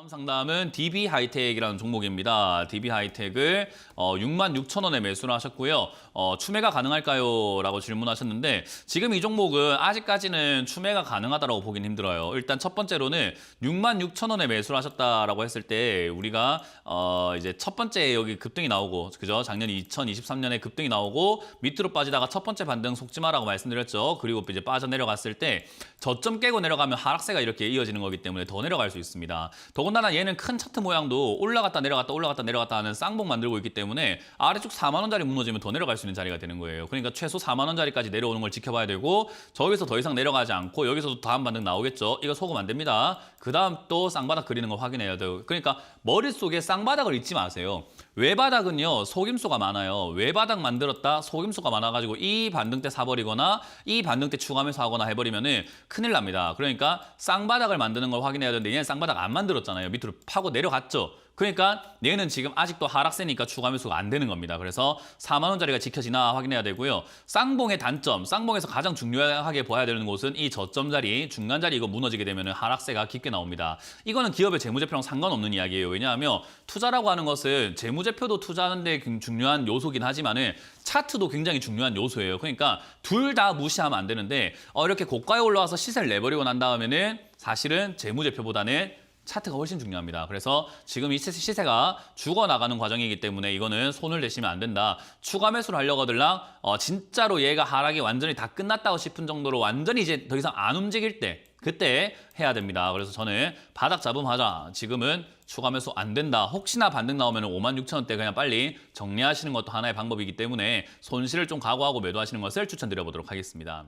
다음 상담은 DB 하이텍이라는 종목입니다. DB 하이텍을 어, 6만 6천 원에 매수를 하셨고요. 어, 추매가 가능할까요? 라고 질문하셨는데 지금 이 종목은 아직까지는 추매가 가능하다고 보긴 힘들어요. 일단 첫 번째로는 6만 6천 원에 매수를 하셨다라고 했을 때 우리가 어, 이제 첫 번째 여기 급등이 나오고 그죠? 작년 2023년에 급등이 나오고 밑으로 빠지다가 첫 번째 반등 속지 마라고 말씀드렸죠. 그리고 이제 빠져 내려갔을 때 저점 깨고 내려가면 하락세가 이렇게 이어지는 거기 때문에 더 내려갈 수 있습니다. 더군 다나 얘는 큰 차트 모양도 올라갔다 내려갔다 올라갔다 내려갔다 하는 쌍봉 만들고 있기 때문에 아래쪽 4만 원짜리 무너지면 더 내려갈 수 있는 자리가 되는 거예요. 그러니까 최소 4만 원짜리까지 내려오는 걸 지켜봐야 되고 저기서 더 이상 내려가지 않고 여기서도 다음 반등 나오겠죠. 이거 속으면 안 됩니다. 그 다음 또 쌍바닥 그리는 거 확인해야 돼요. 그러니까 머릿속에 쌍바닥을 잊지 마세요. 외바닥은요 속임수가 많아요. 외바닥 만들었다 속임수가 많아가지고 이 반등 때 사버리거나 이 반등 때 추가하면서 하거나 해버리면은 큰일 납니다. 그러니까 쌍바닥을 만드는 걸 확인해야 되는데 얘는 쌍바닥 안 만들었잖아요. 밑으로 파고 내려갔죠. 그러니까 얘는 지금 아직도 하락세니까 추가 매수가 안 되는 겁니다. 그래서 4만 원짜리가 지켜지나 확인해야 되고요. 쌍봉의 단점, 쌍봉에서 가장 중요하게 봐야 되는 곳은 이 저점 자리, 중간 자리 이거 무너지게 되면 하락세가 깊게 나옵니다. 이거는 기업의 재무제표랑 상관없는 이야기예요. 왜냐하면 투자라고 하는 것은 재무제표도 투자하는 데 중요한 요소긴 하지만 은 차트도 굉장히 중요한 요소예요. 그러니까 둘 다 무시하면 안 되는데 어, 이렇게 고가에 올라와서 시세를 내버리고 난 다음에는 사실은 재무제표보다는 차트가 훨씬 중요합니다. 그래서 지금 이 시세가 죽어나가는 과정이기 때문에 이거는 손을 대시면 안 된다. 추가 매수를 하려고 하들랑 어, 진짜로 얘가 하락이 완전히 다 끝났다고 싶은 정도로 완전히 이제 더 이상 안 움직일 때 그때 해야 됩니다. 그래서 저는 바닥 잡음하자. 지금은 추가 매수 안 된다. 혹시나 반등 나오면 5만 6천 원대 그냥 빨리 정리하시는 것도 하나의 방법이기 때문에 손실을 좀 각오하고 매도하시는 것을 추천드려 보도록 하겠습니다.